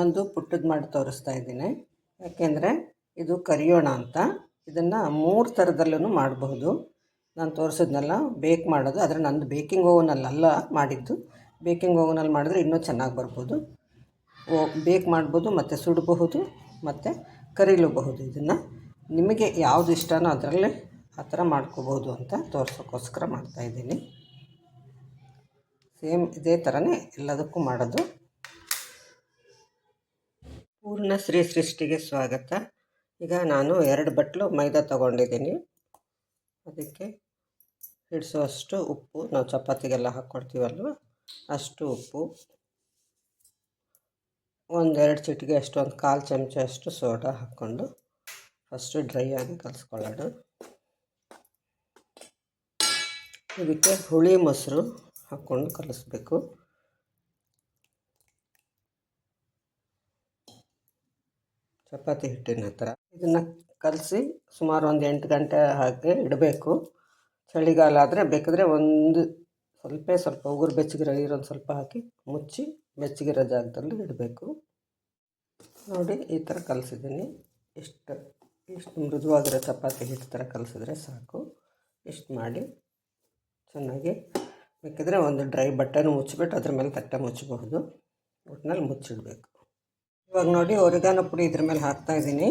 ಇನ್ನೊಂದು ಪುಟ್ಟದ್ದು ಮಾಡಿ ತೋರಿಸ್ತಾ ಇದ್ದೀನಿ. ಯಾಕೆಂದರೆ ಇದು ಕರಿಯೋಣ ಅಂತ. ಇದನ್ನು ಮೂರು ಥರದಲ್ಲೂ ಮಾಡಬಹುದು. ನಾನು ತೋರಿಸಿದ್ನಲ್ಲ, ಬೇಕ್ ಮಾಡೋದು. ಆದರೆ ನಂದು ಬೇಕಿಂಗ್ ಅಲ್ಲ ಮಾಡಿದ್ದು. ಬೇಕಿಂಗ್ ಓವನಲ್ಲಿ ಮಾಡಿದ್ರೆ ಇನ್ನೂ ಚೆನ್ನಾಗಿ ಬರ್ಬೋದು. ಓ, ಬೇಕ್ ಮಾಡ್ಬೋದು, ಮತ್ತು ಸುಡಬಹುದು, ಮತ್ತು ಕರೀಲೂಬಹುದು ಇದನ್ನು. ನಿಮಗೆ ಯಾವುದು ಇಷ್ಟನೋ ಅದರಲ್ಲೇ ಆ ಥರ ಮಾಡ್ಕೋಬೋದು ಅಂತ ತೋರಿಸೋಕ್ಕೋಸ್ಕರ ಮಾಡ್ತಾಯಿದ್ದೀನಿ ಸೇಮ್ ಇದೇ ಥರನೇ ಎಲ್ಲದಕ್ಕೂ ಮಾಡೋದು. ಪೂರ್ಣ ಶ್ರೀ ಸೃಷ್ಟಿಗೆ ಸ್ವಾಗತ. ಈಗ ನಾನು ಎರಡು ಬಟ್ಲು ಮೈದಾ ತಗೊಂಡಿದ್ದೀನಿ. ಅದಕ್ಕೆ ಹಿಡಿಸೋಷ್ಟು ಉಪ್ಪು. ನಾವು ಚಪಾತಿಗೆಲ್ಲ ಹಾಕ್ಕೊಡ್ತೀವಲ್ವ ಅಷ್ಟು ಉಪ್ಪು. ಒಂದೆರಡು ಚಿಟಿಗೆ ಅಷ್ಟು, ಒಂದು ಕಾಲು ಚಮಚ ಅಷ್ಟು ಸೋಡಾ ಹಾಕ್ಕೊಂಡು ಫಸ್ಟು ಡ್ರೈ ಆಗಿ ಕಲಿಸ್ಕೊಳ್ಳೋಣ. ಇದಕ್ಕೆ ಹುಳಿ ಮೊಸರು ಹಾಕ್ಕೊಂಡು ಕಲಿಸ್ಬೇಕು. ಚಪಾತಿ ಹಿಟ್ಟಿನ ಹತ್ತಿರ ಇದನ್ನು ಕಲಸಿ ಸುಮಾರು ಒಂದು ಎಂಟು ಗಂಟೆ ಹಾಗೆ ಇಡಬೇಕು. ಚಳಿಗಾಲ ಆದರೆ ಬೇಕಾದರೆ ಒಂದು ಸ್ವಲ್ಪ ಸ್ವಲ್ಪ ಉಗುರು ಬೆಚ್ಚಗಿರೋ ನೀರೊಂದು ಸ್ವಲ್ಪ ಹಾಕಿ ಮುಚ್ಚಿ ಬೆಚ್ಚಗಿರೋ ಜಾಗದಲ್ಲಿ ಇಡಬೇಕು. ನೋಡಿ ಈ ಥರ ಕಲಸಿದ್ದೀನಿ. ಇಷ್ಟು ಇಷ್ಟು ಮೃದುವಾಗಿರೋ ಚಪಾತಿ ಹಿಟ್ಟು ಥರ ಕಲಸಿದ್ರೆ ಸಾಕು. ಇಷ್ಟು ಮಾಡಿ ಚೆನ್ನಾಗಿ ಬೇಕಿದ್ರೆ ಒಂದು ಡ್ರೈ ಬಟ್ಟೆನೂ ಮುಚ್ಚಿಬಿಟ್ಟು ಅದ್ರ ಮೇಲೆ ತಟ್ಟೆ ಮುಚ್ಚಬಹುದು. ಒಟ್ಟಿನಲ್ಲಿ ಮುಚ್ಚಿಡಬೇಕು. ಇವಾಗ ನೋಡಿ ಒರಿಗಾನೋ ಪುಡಿ ಇದ್ರ ಮೇಲೆ ಹಾಕ್ತಾ ಇದ್ದೀನಿ.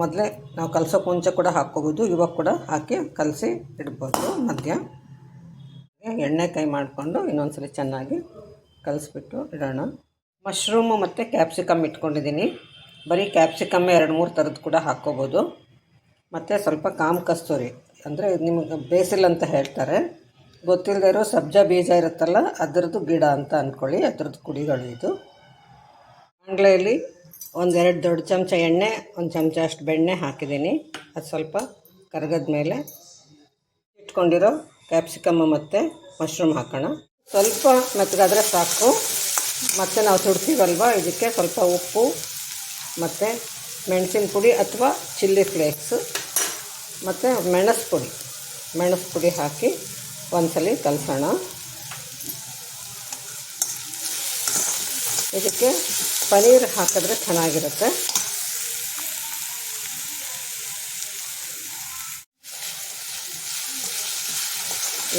ಮೊದಲೇ ನಾವು ಕಲಸೋಕೆ ಮುಂಚೆ ಕೂಡ ಹಾಕ್ಕೋಬೋದು ಇವಾಗ ಕೂಡ ಹಾಕಿ ಕಲಸಿ ಇಡ್ಬೋದು ಮಧ್ಯ. ಎಣ್ಣೆ ಕೈ ಮಾಡಿಕೊಂಡು ಇನ್ನೊಂದ್ಸಲಿ ಚೆನ್ನಾಗಿ ಕಲಿಸ್ಬಿಟ್ಟು ಇಡೋಣ. ಮಶ್ರೂಮು ಮತ್ತು ಕ್ಯಾಪ್ಸಿಕಮ್ ಇಟ್ಕೊಂಡಿದ್ದೀನಿ. ಬರೀ ಕ್ಯಾಪ್ಸಿಕಮ್ಮೆ ಎರಡು ಮೂರು ಥರದ್ದು ಕೂಡ ಹಾಕ್ಕೋಬೋದು ಮತ್ತು ಸ್ವಲ್ಪ ಕಾಮ್ ಕಸ್ತೂರಿ, ಅಂದರೆ ನಿಮಗೆ ಬೇಸಿಲ್ ಅಂತ ಹೇಳ್ತಾರೆ. ಗೊತ್ತಿಲ್ಲದೆ ಇರೋ ಸಬ್ಜಾ ಬೀಜ ಇರುತ್ತಲ್ಲ, ಅದರದ್ದು ಗಿಡ ಅಂತ ಅಂದ್ಕೊಳ್ಳಿ ಅದರದ್ದು ಕುಡಿಗಳು ಇದು. ಬಾಣಲೆಯಲ್ಲಿ ಒಂದೆರಡು ದೊಡ್ಡ ಚಮಚ ಎಣ್ಣೆ, ಒಂದು ಚಮಚ ಅಷ್ಟು ಬೆಣ್ಣೆ ಹಾಕಿದ್ದೀನಿ. ಅದು ಸ್ವಲ್ಪ ಕರಗದ ಮೇಲೆ. ಇಟ್ಕೊಂಡಿರೋ ಕ್ಯಾಪ್ಸಿಕಮ್ ಮತ್ತು ಮಶ್ರೂಮ್ ಹಾಕೋಣ. ಸ್ವಲ್ಪ ಮೆತ್ತಗಾದರೆ ಸಾಕು. ಮತ್ತು ನಾವು ಸುಡ್ತೀವಲ್ವ ಇದಕ್ಕೆ ಸ್ವಲ್ಪ ಉಪ್ಪು ಮತ್ತು ಮೆಣಸಿನ ಪುಡಿ ಅಥವಾ ಚಿಲ್ಲಿ ಫ್ಲೇಕ್ಸು ಮತ್ತು ಮೆಣಸು ಪುಡಿ. ಮೆಣಸು ಪುಡಿ ಹಾಕಿ ಒಂದ್ಸಲಿ ಕಲಸೋಣ. ಇದಕ್ಕೆ ಪನೀರ್ ಹಾಕಿದ್ರೆ ಚೆನ್ನಾಗಿರುತ್ತೆ.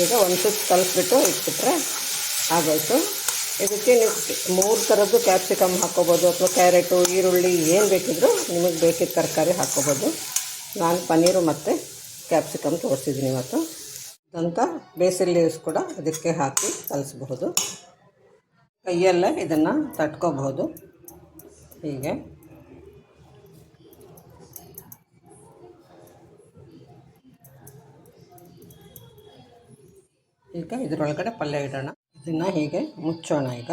ಈಗ ಒಂದು ಸುತ್ತು ಕಲಿಸ್ಬಿಟ್ಟು ಇಟ್ಬಿಟ್ರೆ ಆಗೋಯ್ತು. ಇದಕ್ಕೆ ನೀವು ಮೂರು ಥರದ್ದು ಕ್ಯಾಪ್ಸಿಕಮ್ ಹಾಕ್ಕೋಬೋದು ಅಥವಾ ಕ್ಯಾರೆಟು ಈರುಳ್ಳಿ ಏನು ಬೇಕಿದ್ದರೂ ನಿಮಗೆ ಬೇಕಿದ್ದ ತರಕಾರಿ ಹಾಕ್ಕೋಬೋದು ನಾನು ಪನ್ನೀರು ಮತ್ತು ಕ್ಯಾಪ್ಸಿಕಮ್ ತೋರಿಸಿದ್ದೀನಿ ಇವತ್ತು. ಅಂತ ಬೇಸಿಲ್ ಲೀವ್ಸ್ ಕೂಡ ಅದಕ್ಕೆ ಹಾಕಿ ಕಲಿಸ್ಬಹುದು. ಕೈಯಲ್ಲೇ ಇದನ್ನು ತಟ್ಕೋಬಹುದು. ಹೀಗೆ. ಈಗ ಇದರೊಳಗಡೆ ಪಲ್ಯ ಇಡೋಣ. ಇದನ್ನು ಹೀಗೆ ಮುಚ್ಚೋಣ ಈಗ.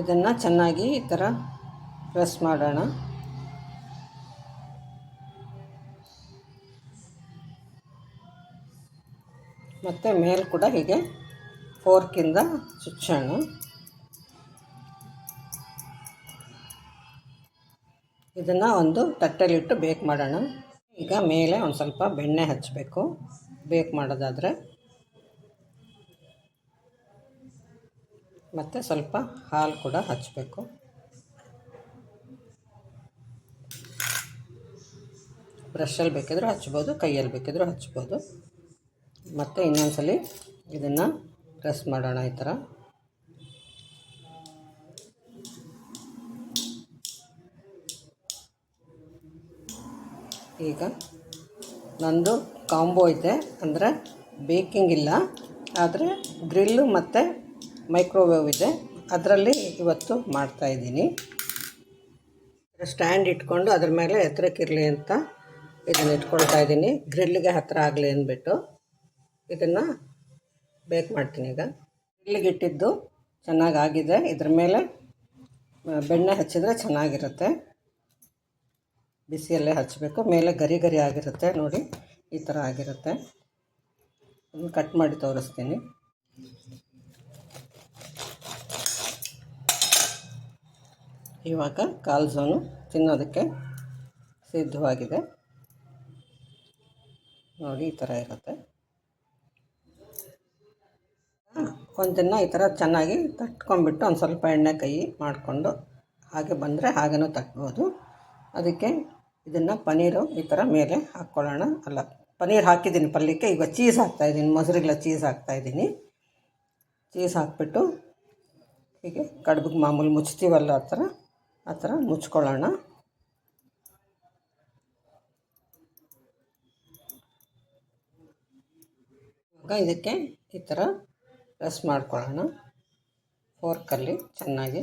ಇದನ್ನು ಚೆನ್ನಾಗಿ ಈ ಥರ ಪ್ರೆಸ್ ಮಾಡೋಣ. ಮತ್ತು ಮೇಲೆ ಕೂಡ ಹೀಗೆ ಫೋರ್ಕಿಂದ ಚುಚ್ಚೋಣ. ಇದನ್ನು ಒಂದು ತಟ್ಟೆಲಿಟ್ಟು ಬೇಕ್ ಮಾಡೋಣ. ಈಗ ಮೇಲೆ ಒಂದು ಸ್ವಲ್ಪ ಬೆಣ್ಣೆ ಹಚ್ಚಬೇಕು ಬೇಕ್ ಮಾಡೋದಾದರೆ. ಮತ್ತು ಸ್ವಲ್ಪ ಹಾಲು ಕೂಡ ಹಚ್ಚಬೇಕು ಬ್ರಷಲ್ಲಿ ಬೇಕಿದ್ರೂ ಹಚ್ಬೋದು, ಕೈಯಲ್ಲಿ ಬೇಕಿದ್ರೂ ಹಚ್ಬೋದು. ಮತ್ತು ಇನ್ನೊಂದ್ಸಲಿ ಇದನ್ನು ಪ್ರೆಸ್ ಮಾಡೋಣ ಈ ಥರ ಈಗ ನಂದು ಕಾಂಬೋ ಇದೆ, ಅಂದರೆ ಬೇಕಿಂಗ್ ಇಲ್ಲ. ಆದರೆ ಗ್ರಿಲ್ಲು ಮತ್ತು ಮೈಕ್ರೋವೇವ್ ಇದೆ. ಅದರಲ್ಲಿ ಇವತ್ತು ಮಾಡ್ತಾಯಿದ್ದೀನಿ ಸ್ಟ್ಯಾಂಡ್ ಇಟ್ಕೊಂಡು ಅದ್ರ ಮೇಲೆ ಎತ್ತರಕ್ಕಿರಲಿ ಅಂತ ಇದನ್ನು ಇಟ್ಕೊಳ್ತಾ ಇದ್ದೀನಿ. ಗ್ರಿಲ್ಲಿಗೆ ಹತ್ತಿರ ಆಗಲಿ ಅಂದ್ಬಿಟ್ಟು ಇದನ್ನು ಬೇಕ್ ಮಾಡ್ತೀನಿ ಈಗ. ಗ್ರಿಲ್ಲಿಗೆ ಇಟ್ಟಿದ್ದು ಚೆನ್ನಾಗಿ ಆಗಿದೆ ಇದ್ರ ಮೇಲೆ ಬೆಣ್ಣೆ ಹಚ್ಚಿದ್ರೆ ಚೆನ್ನಾಗಿರುತ್ತೆ. ಬಿಸಿಯಲ್ಲೇ ಹಚ್ಚಬೇಕು ಮೇಲೆ ಗರಿ ಗರಿ ಆಗಿರುತ್ತೆ ನೋಡಿ, ಈ ಥರ ಆಗಿರುತ್ತೆ. ಅದನ್ನು ಕಟ್ ಮಾಡಿ ತೋರಿಸ್ತೀನಿ. ಇವಾಗ ಕಾಲು ಝೋನು ತಿನ್ನೋದಕ್ಕೆ ಸಿದ್ಧವಾಗಿದೆ. ನೋಡಿ, ಈ ಥರ ಇರುತ್ತೆ. ಒಂದನ್ನು ಈ ಥರ ಚೆನ್ನಾಗಿ ತಟ್ಕೊಂಡ್ಬಿಟ್ಟು ಒಂದು ಸ್ವಲ್ಪ ಎಣ್ಣೆ ಕೈ ಮಾಡಿಕೊಂಡು ಹಾಗೆ ಬಂದರೆ ಹಾಗೆನೂ ತಟ್ಬೋದು. ಅದಕ್ಕೆ ಇದನ್ನು ಪನ್ನೀರು ಈ ಥರ ಮೇಲೆ ಹಾಕ್ಕೊಳ್ಳೋಣ ಅಲ್ಲ ಪನ್ನೀರ್ ಹಾಕಿದ್ದೀನಿ ಪಲ್ಯಕ್ಕೆ. ಈಗ ಚೀಸ್ ಹಾಕ್ತಾಯಿದ್ದೀನಿ ಮೊಸರಿಗೆಲ್ಲ ಚೀಸ್ ಹಾಕ್ತಾಯಿದ್ದೀನಿ ಚೀಸ್ ಹಾಕ್ಬಿಟ್ಟು ಹೀಗೆ ಕಡುಬಿಗೆ ಮಾಮೂಲಿ ಮುಚ್ತೀವಲ್ಲ ಆ ಥರ ಆ ಥರ ಮುಚ್ಕೊಳ್ಳೋಣ. ಇವಾಗ ಇದಕ್ಕೆ ಈ ಥರ ಪ್ರೆಸ್ ಮಾಡ್ಕೊಳ್ಳೋಣ. ಫೋರ್ಕಲ್ಲಿ ಚೆನ್ನಾಗಿ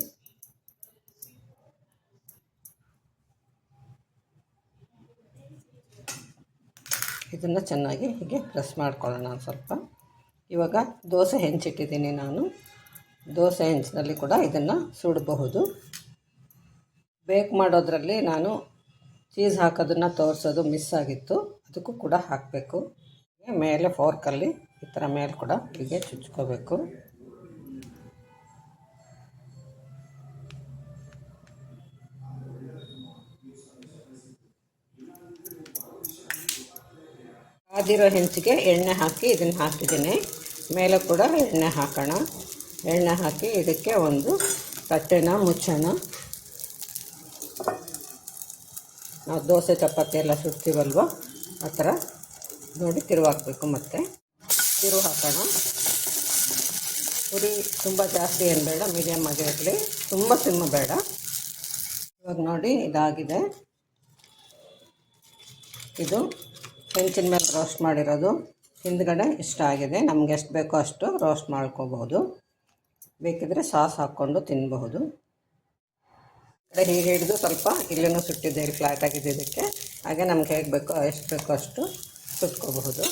ಇದನ್ನು ಚೆನ್ನಾಗಿ ಹೀಗೆ ಪ್ರೆಸ್ ಮಾಡ್ಕೊಳ್ಳೋಣ ಸ್ವಲ್ಪ. ಇವಾಗ ದೋಸೆ ಹೆಂಚಿಟ್ಟಿದ್ದೀನಿ ನಾನು. ದೋಸೆ ಹೆಂಚಿನಲ್ಲಿ ಕೂಡ ಇದನ್ನು ಸುಡಬಹುದು. ಬೇಕ್ ಮಾಡೋದ್ರಲ್ಲಿ ನಾನು ಚೀಸ್ ಹಾಕೋದನ್ನು ತೋರಿಸೋದು ಮಿಸ್ ಆಗಿತ್ತು. ಅದಕ್ಕೂ ಕೂಡ ಹಾಕಬೇಕು. ಮೇಲೆ ಫೋರ್ಕಲ್ಲಿ ಈ ಥರ ಮೇಲೆ ಕೂಡ ಹೀಗೆ ಚುಚ್ಕೋಬೇಕು. ಕಾದಿರೋ ಹೆಂಚಿಗೆ ಎಣ್ಣೆ ಹಾಕಿ ಇದನ್ನು ಹಾಕಿದ್ದೀನಿ. ಮೇಲೆ ಕೂಡ ಎಣ್ಣೆ ಹಾಕೋಣ. ಎಣ್ಣೆ ಹಾಕಿ ಇದಕ್ಕೆ ಒಂದು ತಟ್ಟೆನ ಮುಚ್ಚೋಣ. ನಾವು ದೋಸೆ, ಚಪಾತಿ ಎಲ್ಲ ಸುಡ್ತೀವಲ್ವ? ಆ ಥರ ನೋಡಿ ತಿರುವು ಹಾಕಬೇಕು ಮತ್ತೆ. ತಿರುವು ಹಾಕೋಣ. ಪುರಿ ತುಂಬ ಜಾಸ್ತಿ ಏನು ಬೇಡ ಮೀಡಿಯಮ್ ಆಗಿರಲಿ ತುಂಬ ಸಿಮ್ಮ ಬೇಡ. ಇವಾಗ ನೋಡಿ ಇದಾಗಿದೆ. ಇದು ಹೆಂಚಿನ ಮೇಲೆ ರೋಸ್ಟ್ ಮಾಡಿರೋದು. ಹಿಂದ್ಗಡೆ ಇಷ್ಟ ಆಗಿದೆ. ನಮ್ಗೆ ಎಷ್ಟು ಬೇಕೋ ಅಷ್ಟು ರೋಸ್ಟ್ ಮಾಡ್ಕೋಬಹುದು ಬೇಕಿದ್ರೆ ಸಾಸ್ ಹಾಕ್ಕೊಂಡು ತಿನ್ನಬಹುದು ಹೀಗೆ ಹಿಡಿದು ಸ್ವಲ್ಪ ಇಲ್ಲೂ ಸುಟ್ಟಿದ್ದೆ ಇಲ್ಲಿ ಫ್ಲಾಟ್ ಆಗಿದೆ ಇದಕ್ಕೆ. ಹಾಗೆ ನಮ್ಗೆ ಹೇಗೆ ಬೇಕೋ, ಎಷ್ಟು ಬೇಕೋ ಅಷ್ಟು ಸುಟ್ಕೋಬಹುದು.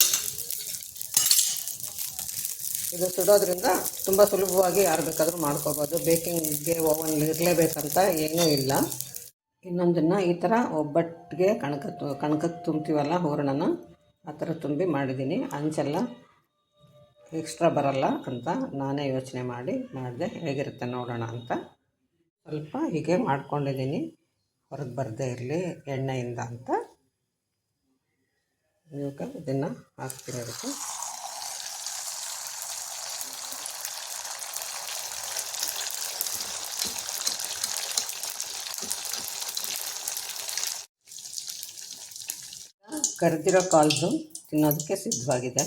ಇದು ಸುಡೋದ್ರಿಂದ ತುಂಬ ಸುಲಭವಾಗಿ ಯಾರು ಬೇಕಾದರೂ ಮಾಡ್ಕೋಬೋದು. ಬೇಕಿಂಗ್ಗೆ ಓವನ್ ಇರಲೇಬೇಕಂತ ಏನೂ ಇಲ್ಲ. ಇನ್ನೊಂದನ್ನು ಈ ಥರ ಒಬ್ಬಟ್ಟಿಗೆ ಕಣಕ ಕಣಕಕ್ಕೆ ತುಂಬ್ತೀವಲ್ಲ ಹೂರಣನ, ಆ ಥರ ತುಂಬಿ ಮಾಡಿದ್ದೀನಿ. ಅಂಚೆಲ್ಲ ಎಕ್ಸ್ಟ್ರಾ ಬರಲ್ಲ ಅಂತ ನಾನೇ ಯೋಚನೆ ಮಾಡಿ, ಮಾಡಿದೆ ಹೇಗಿರುತ್ತೆ ನೋಡೋಣ ಅಂತ. ಸ್ವಲ್ಪ ಹೀಗೆ ಮಾಡ್ಕೊಂಡಿದ್ದೀನಿ. ಹೊರಗೆ ಬರದೇ ಇರಲಿ ಎಣ್ಣೆಯಿಂದ ಅಂತ. ಇವಾಗ ಇದನ್ನು ಹಾಕ್ತೀನಿ ಅದಕ್ಕೆ. ಕರೆದಿರೋ ಕಾಲ್ಸು ತಿನ್ನೋದಕ್ಕೆ ಸಿದ್ಧವಾಗಿದೆ.